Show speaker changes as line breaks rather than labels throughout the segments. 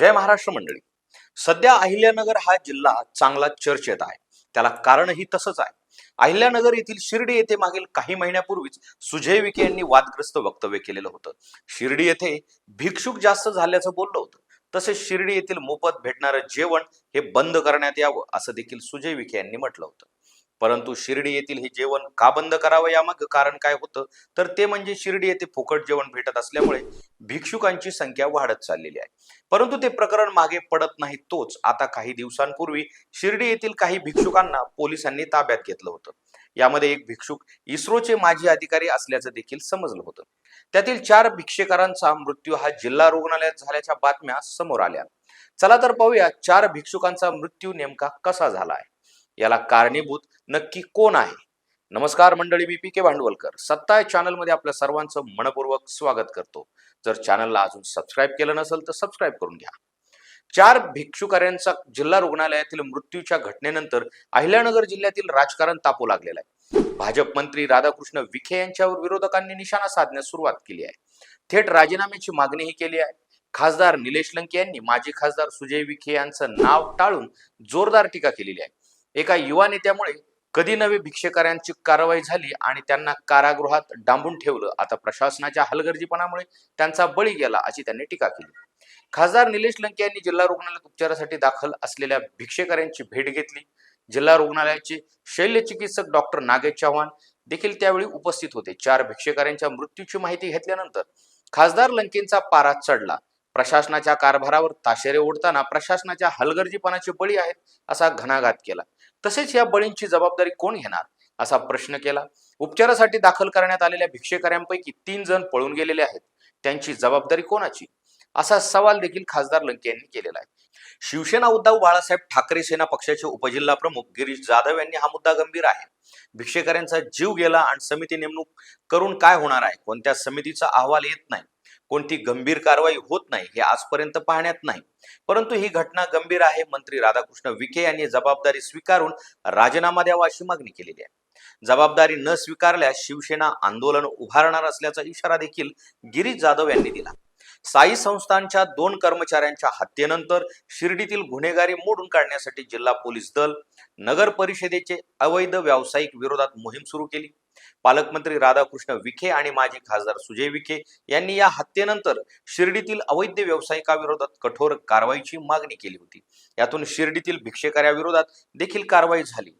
जय महाराष्ट्र मंडळी. सध्या अहिल्यानगर हा जिल्हा चांगला चर्चेत आहे. त्याला कारणही तसंच आहे. अहिल्यानगर येथील शिर्डी येथे मागील काही महिन्यापूर्वीच सुजय विखे यांनी वादग्रस्त वक्तव्य केलेलं होतं. शिर्डी येथे भिक्षुक जास्त झाल्याचं बोललं होतं. तसेच शिर्डी येथील मोफत भेटणारं जेवण हे बंद करण्यात यावं असं देखील सुजय विखे यांनी म्हटलं होतं. परंतु शिर्डी येथील हे जेवण का बंद करावं यामागं कारण काय होतं? तर ते म्हणजे शिर्डी येथे फुकट जेवण भेटत असल्यामुळे भिक्षुकांची संख्या वाढत चाललेली आहे. परंतु ते प्रकरण मागे पडत नाही तोच आता काही दिवसांपूर्वी शिर्डी येथील काही भिक्षुकांना पोलिसांनी ताब्यात घेतलं होतं. यामध्ये एक भिक्षुक इस्रोचे माजी अधिकारी असल्याचं देखील समजलं होतं. त्यातील चार भिक्षेकरांचा मृत्यू हा जिल्हा रुग्णालयात झाल्याच्या बातम्या समोर आल्या. चला तर पाहूया चार भिक्षुकांचा मृत्यू नेमका कसा झाला आहे. याला कारणीभूत नक्की कोण आहे? नमस्कार मंडळी मी पी के भांडवलकर. सत्ता या चॅनलमध्ये आपल्या सर्वांचं मनपूर्वक स्वागत करतो. जर चॅनलला अजून सबस्क्राईब केलं नसेल तर सबस्क्राईब करून घ्या. चार भिक्षुकाऱ्यांचा जिल्हा रुग्णालयातील मृत्यूच्या घटनेनंतर अहिल्यानगर जिल्ह्यातील राजकारण तापू लागलेलं आहे. भाजप मंत्री राधाकृष्ण विखे यांच्यावर विरोधकांनी निशाणा साधण्यास सुरुवात केली आहे. थेट राजीनाम्याची मागणीही केली आहे. खासदार निलेश लंके यांनी माजी खासदार सुजय विखे यांचं नाव टाळून जोरदार टीका केलेली आहे. एका युवा नेत्यामुळे कधी नवे भिक्षेकऱ्यांची कारवाई झाली आणि त्यांना कारागृहात डांबून ठेवलं? आता प्रशासनाच्या हलगर्जीपणामुळे त्यांचा बळी गेला अशी त्यांनी टीका केली. खासदार निलेश लंके यांनी जिल्हा रुग्णालयात उपचारासाठी दाखल असलेल्या भिक्षेकऱ्यांची भेट घेतली. जिल्हा रुग्णालयाचे शल्य चिकित्सक डॉक्टर नागेश चव्हाण देखील त्यावेळी उपस्थित होते. चार भिक्षेकऱ्यांच्या मृत्यूची माहिती घेतल्यानंतर खासदार लंकेंचा पारा चढला. प्रशासनाच्या कारभारावर ताशेरे ओढताना प्रशासनाच्या हलगर्जीपणाचे बळी आहेत असा घणाघात केला. तसेच या बळींची जबाबदारी कोण घेणार? असा प्रश्न केला. उपचारासाठी दाखल करण्यात आलेल्या भिक्षेकऱ्यांपैकी तीन जण पळून गेलेले आहेत. त्यांची जबाबदारी कोणाची? असा सवाल देखील खासदार लंके यांनी केलेला आहे. शिवसेना उद्धव बाळासाहेब ठाकरे सेना पक्षाचे उपजिल्हा प्रमुख गिरीश जाधव यांनी हा मुद्दा गंभीर आहे. भिक्षेकऱ्यांचा जीव गेला आणि समिती नेमणूक करून काय होणार आहे? कोणत्या समितीचा अहवाल येत नाही? कोणती गंभीर कारवाई होत नाही हे आजपर्यंत पाहण्यात नाही. परंतु ही घटना गंभीर आहे मंत्री राधाकृष्ण विखे यांनी जबाबदारी स्वीकारून राजीनामा द्यावा अशी मागणी केलेली आहे. जबाबदारी न स्वीकारल्यास शिवसेना आंदोलन उभारणार असल्याचा इशारा देखील गिरीश जाधव यांनी दिला. साई संस्थांच्या दोन कर्मचाऱ्यांच्या हत्येनंतर शिर्डीतील गुन्हेगारी मोडून काढण्यासाठी जिल्हा पोलीस दल नगर परिषदेचे अवैध व्यावसायिक विरोधात मोहीम सुरू केली. पालकमंत्री राधाकृष्ण विखे आणि माजी खासदार सुजय विखे यांनी या हत्येनंतर शिर्डीतील अवैध व्यावसायिकाविरोधात कठोर कारवाईची मागणी केली होती. यातून शिर्डीतील भिक्षेकऱ्याविरोधात देखील कारवाई झाली.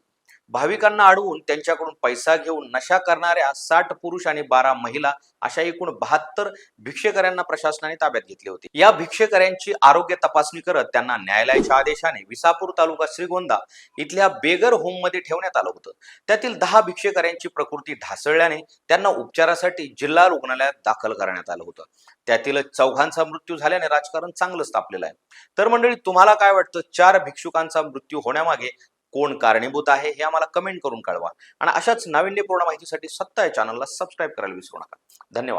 भाविकांना अडवून त्यांच्याकडून पैसा घेऊन नशा करणाऱ्या साठ पुरुष आणि बारा महिला अशा एकूण बहात्तर भिक्षेकऱ्यांना प्रशासनाने ताब्यात घेतले होते. या भिक्षेकऱ्यांची आरोग्य तपासणी करत त्यांना न्यायालयाच्या आदेशाने विसापूर तालुका श्रीगोंदा इथल्या बेगर होममध्ये ठेवण्यात आलं होतं. त्यातील दहा भिक्षेकऱ्यांची प्रकृती ढासळल्याने त्यांना उपचारासाठी जिल्हा रुग्णालयात दाखल करण्यात आलं होतं. त्यातील चौघांचा मृत्यू झाल्याने राजकारण चांगलंच तापलेलं आहे. तर मंडळी तुम्हाला काय वाटतं? चार भिक्षुकांचा मृत्यू होण्यामागे कोण कारणीभूत आहे हे आम्हाला कमेंट करून कळवा. आणि अशाच नाविन्यपूर्ण माहितीसाठी सत्ता या चॅनलला सबस्क्राईब करायला विसरू नका. धन्यवाद.